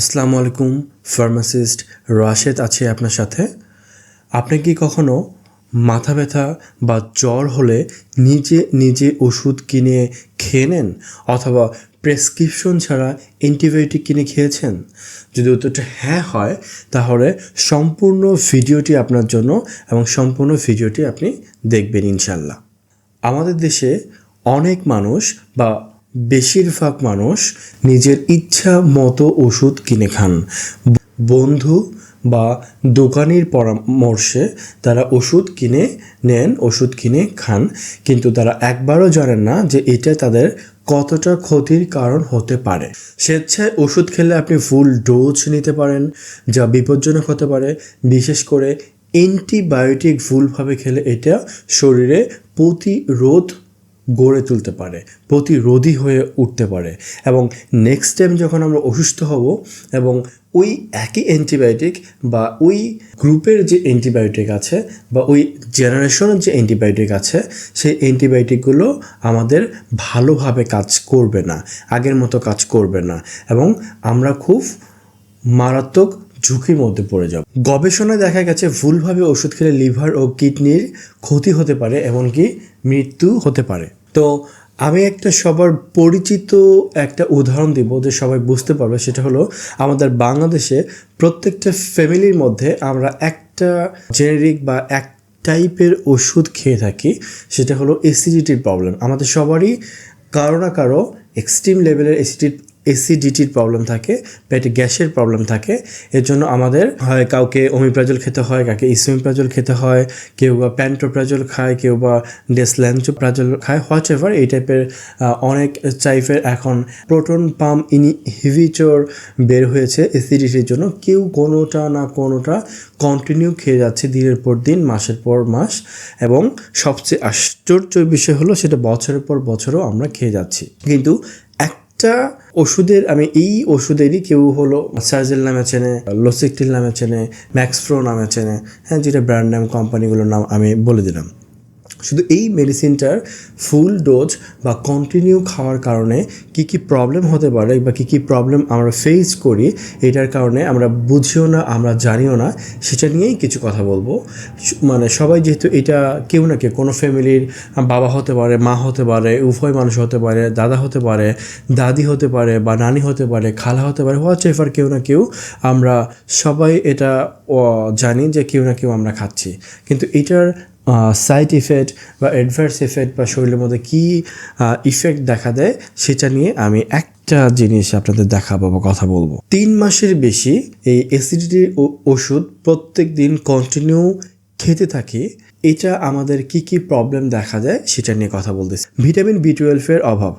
আসসালামু আলাইকুম, ফার্মাসিস্ট রাশেদ আছে আপনার সাথে। আপনি কি কখনো মাথা ব্যথা বা জ্বর হলে নিজে নিজে ওষুধ কিনে খেয়ে নেন অথবা প্রেসক্রিপশন ছাড়া অ্যান্টিবায়োটিক কিনে খেয়েছেন? যদি উত্তরটা হ্যাঁ হয়, তাহলে সম্পূর্ণ ভিডিওটি আপনার জন্য এবং সম্পূর্ণ ভিডিওটি আপনি দেখবেন ইনশাল্লাহ আমাদের দেশে অনেক মানুষ বা বেশিরভাগ মানুষ নিজের ইচ্ছা মতো ওষুধ কিনে খান। বন্ধু বা দোকানির পরামর্শে তারা ওষুধ কিনে নেন, ওষুধ কিনে খান। কিন্তু তারা একবারও জানেন না যে এটা তাদের কতটা ক্ষতির কারণ হতে পারে। স্বেচ্ছায় ওষুধ খেলে আপনি ফুল ডোজ নিতে পারেন, যা বিপজ্জনক হতে পারে। বিশেষ করে অ্যান্টিবায়োটিক ভুলভাবে খেলে এটা শরীরে প্রতিরোধ গড়ে তুলতে পারে, প্রতিরোধী হয়ে উঠতে পারে এবং নেক্সট টাইম যখন আমরা অসুস্থ হব এবং ওই একই অ্যান্টিবায়োটিক বা ওই গ্রুপের যে অ্যান্টিবায়োটিক আছে বা ওই জেনারেশনের যে অ্যান্টিবায়োটিক আছে, সেই অ্যান্টিবায়োটিকগুলো আমাদের ভালোভাবে কাজ করবে না, আগের মতো কাজ করবে না এবং আমরা খুব মারাত্মক ঝুঁকির মধ্যে পড়ে যাব। গবেষণায় দেখা গেছে ভুলভাবে ওষুধ খেলে লিভার ও কিডনির ক্ষতি হতে পারে, এমনকি মৃত্যু হতে পারে। তো আমি একটা সবার পরিচিত একটা উদাহরণ দিব যে সবাই বুঝতে পারবে, সেটা হলো আমাদের বাংলাদেশে প্রত্যেকটা ফ্যামিলির মধ্যে আমরা একটা জেনেরিক বা এক টাইপের ওষুধ খেয়ে থাকি, সেটা হলো অ্যাসিডিটির প্রবলেম আমাদের সবারই কারও না কারও এক্সট্রিম লেভেলের অ্যাসিডিট এসিডিটির প্রবলেম থাকে পেটে গ্যাসের প্রবলেম থাকে। এর জন্য আমাদের হয় কাউকে ওমিপ্রাজল খেতে হয়, কাউকে ইসমিপ্রাজল খেতে হয়, কেউ বা প্যান্টোপ্রাজল খায়, কেউ বা ডেসল্যান্সোপ্রাজল খায় হোয়াট এভার এই টাইপের অনেক টাইপের এখন প্রোটন পাম্প ইনহিবিটর বের হয়েছে এসিডিটির জন্য। কেউ কোনোটা না কোনোটা কন্টিনিউ খেয়ে যাচ্ছে দিনের পর দিন, মাসের পর মাস। এবং সবচেয়ে আশ্চর্যের বিষয় হলো সেটা বছরের পর বছরও আমরা খেয়ে যাচ্ছি। কিন্তু একটা ওষুধের, আমি এই ওষুধেরই কেউ হলো সার্জেল নামে চেনে লোসিকটিল নামে চেনে ম্যাক্সফ্রো নামে চেনে হ্যাঁ যেটা ব্র্যান্ড নাম কোম্পানিগুলোর নাম আমি বলে দিলাম। শুধু এই মেডিসিনটার ফুল ডোজ বা কন্টিনিউ খাওয়ার কারণে কি কি প্রবলেম হতে পারে বা কি কি প্রবলেম আমরা ফেস করি, এটার কারণে আমরা বুঝিও না, আমরা জানিও না, সেটা নিয়েই কিছু কথা বলব। মানে সবাই যেহেতু এটা কেউ না কেউ, কোনো ফ্যামিলির বাবা হতে পারে, মা হতে পারে, উভয় মানুষ হতে পারে, দাদা হতে পারে, দাদি হতে পারে বা নানি হতে পারে, খালা হতে পারে হোয়াট এভার কেউ না কেউ, আমরা সবাই এটা জানি যে কেউ না কেউ আমরা খাচ্ছি। কিন্তু এটার সাইড ইফেক্ট বা অ্যাডভার্স ইফেক্ট বা শরীরের মধ্যে কী ইফেক্ট দেখা দেয়, সেটা নিয়ে আমি একটা জিনিস আপনাদের দেখাবো বা কথা বলব। তিন মাসের বেশি এই অ্যাসিডিটির ওষুধ প্রত্যেক দিন কন্টিনিউ খেতে থাকি, এটা আমাদের কি কি প্রবলেম দেখা যায় সেটা নিয়ে কথা বলতেছি। ভিটামিন বি টুয়েলভের অভাব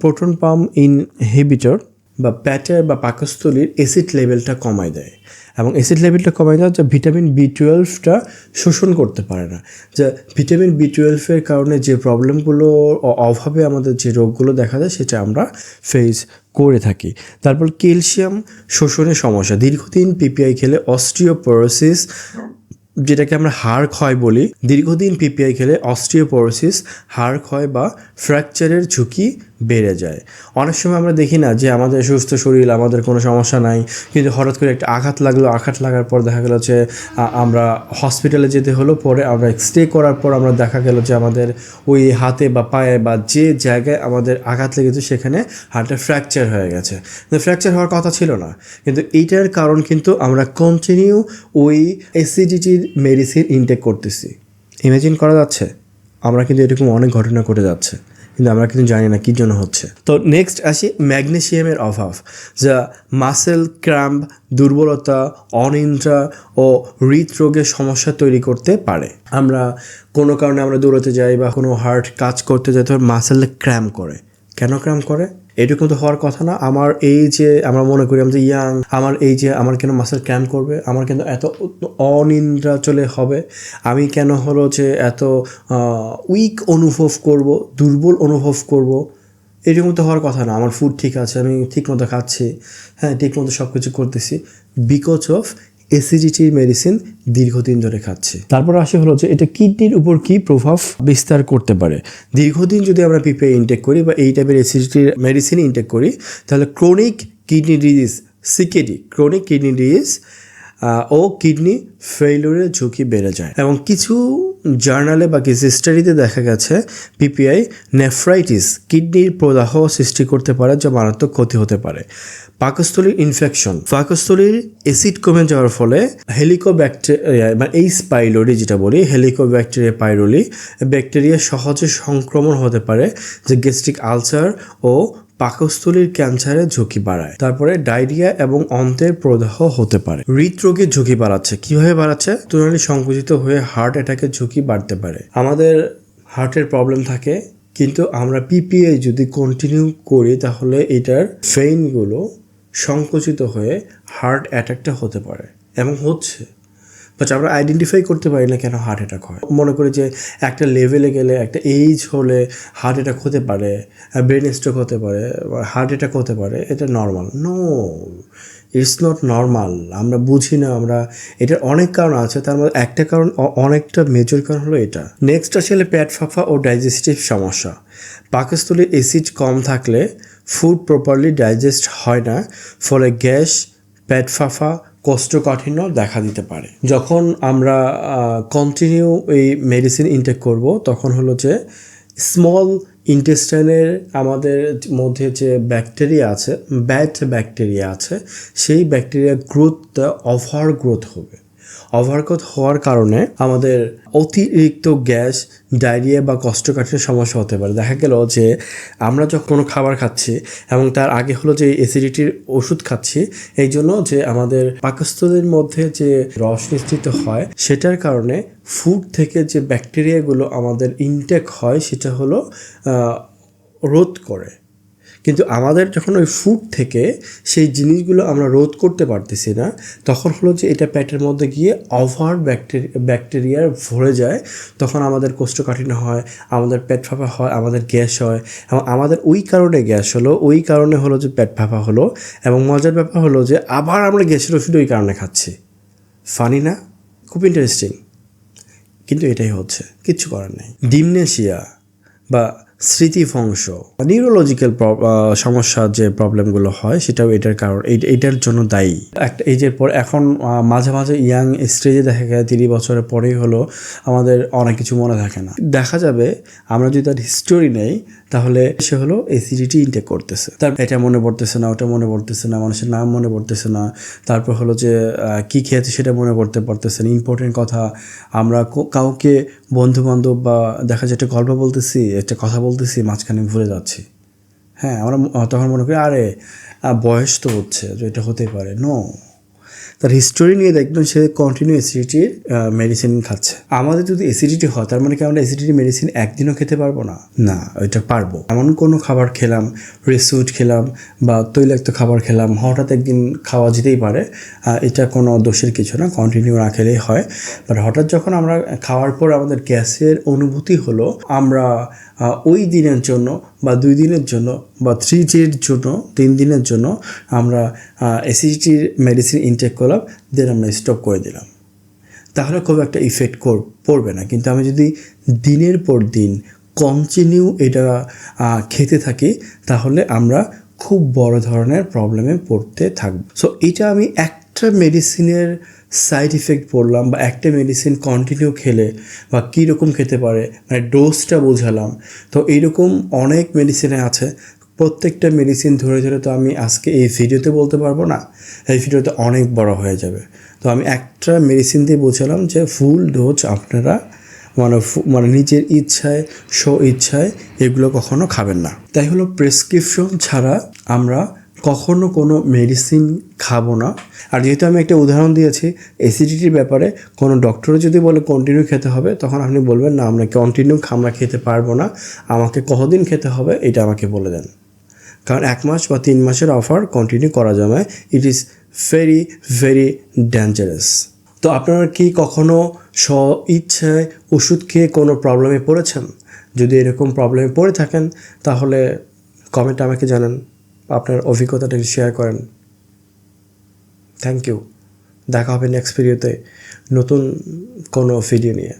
প্রোটন পাম্প ইনহিবিটর বা প্যাটার বা পাকস্থলীর অ্যাসিড লেভেলটা কমায় দেয়। এবং অ্যাসিড লেভেলটা কমায় দেওয়া যা ভিটামিন বি টুয়েলভটা শোষণ করতে পারে না। যা ভিটামিন বি টুয়েলভের কারণে যে প্রবলেমগুলো অভাবে আমাদের যে রোগগুলো দেখা যায়, সেটা আমরা ফেস করে থাকি। তারপর ক্যালসিয়াম শোষণের সমস্যা। দীর্ঘদিন পিপিআই খেলে অস্ট্রিওপোরোসিস যেটাকে আমরা হাড় ক্ষয় বলি, দীর্ঘদিন পিপিআই খেলে অস্ট্রিওপোরোসিস হাড় ক্ষয় বা ফ্র্যাকচারের ঝুঁকি বেড়ে যায়। অনেক সময় আমরা দেখি না যে আমাদের সুস্থ শরীর, আমাদের কোনো সমস্যা নাই, কিন্তু হঠাৎ করে একটা আঘাত লাগল, আঘাত লাগার পর দেখা গেলো যে আমরা হসপিটালে যেতে হলো, পরে আমরা স্টে করার পর আমরা দেখা গেল যে আমাদের ওই হাতে বা পায়ে বা যে জায়গায় আমাদের আঘাত লেগেছে, সেখানে হাড়টা ফ্র্যাকচার হয়ে গেছে। কিন্তু ফ্র্যাকচার হওয়ার কথা ছিল না। কিন্তু এইটার কারণ কিন্তু আমরা কন্টিনিউ ওই অ্যাসিডিটির মেডিসিন ইনটেক করতেছি। ইমাজিন করা যাচ্ছে? আমরা কিন্তু এরকম অনেক ঘটনা ঘটে যাচ্ছে। কিন্তু আমরা কিন্তু জানি না কী জন্য হচ্ছে। তো নেক্সট আসি ম্যাগনেশিয়ামের অভাব, যা মাসেল ক্র্যাম্প দুর্বলতা অনিন্দ্রা ও হৃদরোগের সমস্যা তৈরি করতে পারে। আমরা কোনো কারণে আমরা দৌড়াতে যাই বা কোনো হার্ট কাজ করতে যাই তো মাসেল ক্র্যাম্প করে। কেন ক্র্যাম্প করে? এটুকু তো হওয়ার কথা না। আমার এই যে আমরা মনে করি আমি যে ইয়াং, আমার এই যে আমার কেন মাসেল ক্র্যাম্প করবে, আমার কেন এত অনিন্দ্রা চলে হবে। আমি কেন হলো যে এত উইক অনুভব করব, দুর্বল অনুভব করব এরকম তো হওয়ার কথা না। আমার ফুড ঠিক আছে, আমি ঠিক মতো খাচ্ছি হ্যাঁ ঠিক মতো সব কিছু করতেছি। বিকজ অফ অ্যাসিডিটির মেডিসিন দীর্ঘদিন ধরে খাচ্ছে। তারপর আসে হলো যে এটা কিডনির উপর কি প্রভাব বিস্তার করতে পারে? দীর্ঘদিন যদি আমরা পিপে ইনটেক করি বা এই টাইপের অ্যাসিডিটির মেডিসিন ইনটেক করি তাহলে chronic kidney disease CKD chronic kidney disease ও কিডনি ফেইলুরের ঝুঁকি বেড়ে যায়। এবং কিছু জার্নালে বা কিছু স্টাডিতে দেখা গেছে, পিপিআই নেফ্রাইটিস কিডনির প্রদাহ সৃষ্টি করতে পারে যা মারাত্মক ক্ষতি হতে পারে। পাকস্থলীর ইনফেকশন পাকস্থলীর অ্যাসিড কমে যাওয়ার ফলে হেলিকোব্যাকটেরিয়া মানে এই স্পাইলোরি যেটা বলি হেলিকোব্যাকটেরিয়া পাইরোলি ব্যাকটেরিয়া সহজে সংক্রমণ হতে পারে, যে গ্যাস্ট্রিক আলসার ও পাকস্থলীর ক্যান্সারের ঝুঁকি বাড়ায়। তারপরে ডায়রিয়া এবং অন্তের প্রদাহ হতে পারে। হৃদরোগের ঝুঁকি বাড়াচ্ছে। কীভাবে বাড়াচ্ছে? তুলনায় সংকুচিত হয়ে হার্ট অ্যাটাকের ঝুঁকি বাড়তে পারে। আমাদের হার্টের প্রবলেম থাকে, কিন্তু আমরা পিপিআই যদি কন্টিনিউ করি, তাহলে এটার ফেইনগুলো সংকুচিত হয়ে হার্ট অ্যাটাকটা হতে পারে। এবং হচ্ছে বাট আমরা আইডেন্টিফাই করতে পারি না কেন হার্ট অ্যাটাক হয়। মনে করি যে একটা লেভেলে গেলে, একটা এইজ হলে হার্ট অ্যাটাক হতে পারে ব্রেন স্ট্রোক হতে পারে হার্ট অ্যাটাক হতে পারে, এটা normal no it's not normal আমরা বুঝি না, আমরা, এটার অনেক কারণ আছে, তার মধ্যে একটা কারণ অনেকটা মেজর কারণ হলো এটা। নেক্সট আসলে পেট ফাঁফা ও ডাইজেস্টিভ সমস্যা। পাকস্থলীর অ্যাসিড কম থাকলে ফুড প্রপারলি ডাইজেস্ট হয় না, ফলে গ্যাস, পেট ফাঁফা কোষ্ঠকাঠিন্য দেখা দিতে পারে। যখন আমরা কন্টিনিউ এই মেডিসিন ইনটেক করব, তখন হলো যে স্মল ইন্টেস্টাইনের আমাদের মধ্যে যে ব্যাকটেরিয়া আছে ব্যাড ব্যাকটেরিয়া আছে, সেই ব্যাকটেরিয়া গ্রোথটা ওভার গ্রোথ হবে। ওভারগ্রোথ হওয়ার কারণে আমাদের অতিরিক্ত গ্যাস, ডায়রিয়া বা কষ্টকাঠিন্য সমস্যা হতে পারে। দেখা গেল যে আমরা যখন কোনো খাবার খাচ্ছি এবং তার আগে হলো যে অ্যাসিডিটির ওষুধ খাচ্ছি, এই জন্য যে আমাদের পাকস্থলীর মধ্যে যে রস নিশ্চিত হয়, সেটার কারণে ফুড থেকে যে ব্যাকটেরিয়াগুলো আমাদের ইনটেক হয়, সেটা হলো রোধ করে। কিন্তু আমাদের যখন ওই ফুড থেকে সেই জিনিসগুলো আমরা রোধ করতে পারতেছি না, তখন হলো যে এটা পেটের মধ্যে গিয়ে ওভার ব্যাকটেরিয়া ব্যাকটেরিয়ার ভরে যায়, তখন আমাদের কোষ্ঠকাঠিন্য হয়, আমাদের পেট ফাঁপা হয়, আমাদের গ্যাস হয়, এবং আমাদের ওই কারণে গ্যাস হলো, ওই কারণে হলো যে পেট ফাঁপা হলো, এবং মজার ব্যাপার হলো যে আবার আমরা গ্যাসের ওষুধ ওই কারণে খাচ্ছি। ফানি না? খুব ইন্টারেস্টিং কিন্তু এটাই হচ্ছে, কিচ্ছু করার নেই। ডিমনেশিয়া বা স্মৃতিভংশ নিউরোলজিক্যাল সমস্যার যে প্রবলেমগুলো হয়, সেটাও এটার কারণ এটার জন্য দায়ী। একটা এজের পর, এখন মাঝে মাঝে ইয়াং স্টেজে দেখা গেছে তিরিশ বছরের পরেই হলো, আমাদের অনেক কিছু মনে থাকে না। দেখা যাবে, আমরা যদি তার হিস্টোরি নেই তাহলে সে হলো এসিডিটি ইনটেক করতেছে। তার এটা মনে পড়তেছে না, ওটা মনে পড়তেছে না, মানুষের নাম মনে পড়তেছে না। তারপর হলো যে কি খেয়েছে সেটা মনে পড়তে পারতেছে না। ইম্পর্টেন্ট কথা, আমরা কাউকে বন্ধু বান্ধব বা দেখা যায় একটা গল্প বলতেছি, একটা কথা বলতেছি, মাঝখানে ভুলে যাচ্ছি। হ্যাঁ আমরা তখন মনে করি, আরে বয়স তো হচ্ছে এটা হতে পারে। নো তার হিস্টোরি নিয়ে দেখবেন সে কন্টিনিউ অ্যাসিডিটির মেডিসিন খাচ্ছে। আমাদের যদি অ্যাসিডিটি হয়, তার মানে কি আমরা অ্যাসিডিটি মেডিসিন একদিনও খেতে পারব না? না, ওইটা পারব। এমন কোনো খাবার খেলাম রেসুইট খেলাম বা তৈলাক্ত খাবার খেলাম, হঠাৎ একদিন খাওয়া যেতেই পারে। এটা কোনো দোষের কিছু না কন্টিনিউ না খেলেই হয়। বাট হঠাৎ যখন আমরা খাওয়ার পর আমাদের গ্যাসের অনুভূতি হলো, আমরা ওই দিনের জন্য বা দুই দিনের জন্য বা থ্রি ডের জন্য, তিন দিনের জন্য আমরা অ্যাসিডিটির মেডিসিন ইনটেক করলাম দেন আমরা স্টপ করে দিলাম। তাহলে খুব একটা ইফেক্ট কর, পড়বে না। কিন্তু আমি যদি দিনের পর দিন কন্টিনিউ এটা খেতে থাকি, তাহলে আমরা খুব বড় ধরনের প্রবলেমে পড়তে থাকব। সো এটা আমি একটা মেডিসিনের সাইড ইফেক্ট পড়লাম বা একটা মেডিসিন কন্টিনিউ খেলে বা কীরকম খেতে পারে মানে ডোজটা বোঝালাম। তো এইরকম অনেক মেডিসিনে আছে। প্রত্যেকটা মেডিসিন ধরে ধরে তো আমি আজকে এই ভিডিওতে বলতে পারব না। এই ভিডিওতে অনেক বড় হয়ে যাবে। তো আমি একটা মেডিসিন দিয়ে বোঝালাম যে ফুল ডোজ আপনারা মানে মানে নিজের ইচ্ছায়, স্ব ইচ্ছায় এগুলো কখনো খাবেন না। তাই হলো প্রেসক্রিপশন ছাড়া আমরা কখনো কোনো মেডিসিন খাব না। আর যেহেতু আমি একটা উদাহরণ দিয়েছি অ্যাসিডিটির ব্যাপারে কোনো ডক্টর যদি বলে কন্টিনিউ খেতে হবে, তখন আপনি বলবেন, না, আমরা কন্টিনিউ আমরা খেতে পারব না। আমাকে কতদিন খেতে হবে? এটা আমাকে বলে দেন। কারণ এক মাস বা তিন মাসের অফার কন্টিনিউ করা যাবে it is very very dangerous তো আপনারা কি কখনো স্ব ইচ্ছায় ওষুধ খেয়ে কোনো প্রবলেমে পড়েছেন? যদি এরকম প্রবলেমে পড়ে থাকেন, তাহলে কমেন্ট আমাকে জানান। আপনার অভিজ্ঞতাটা শেয়ার করেন থ্যাংক ইউ দেখা হবে নেক্সট ভিডিওতে নতুন কোনো ভিডিও নিয়ে।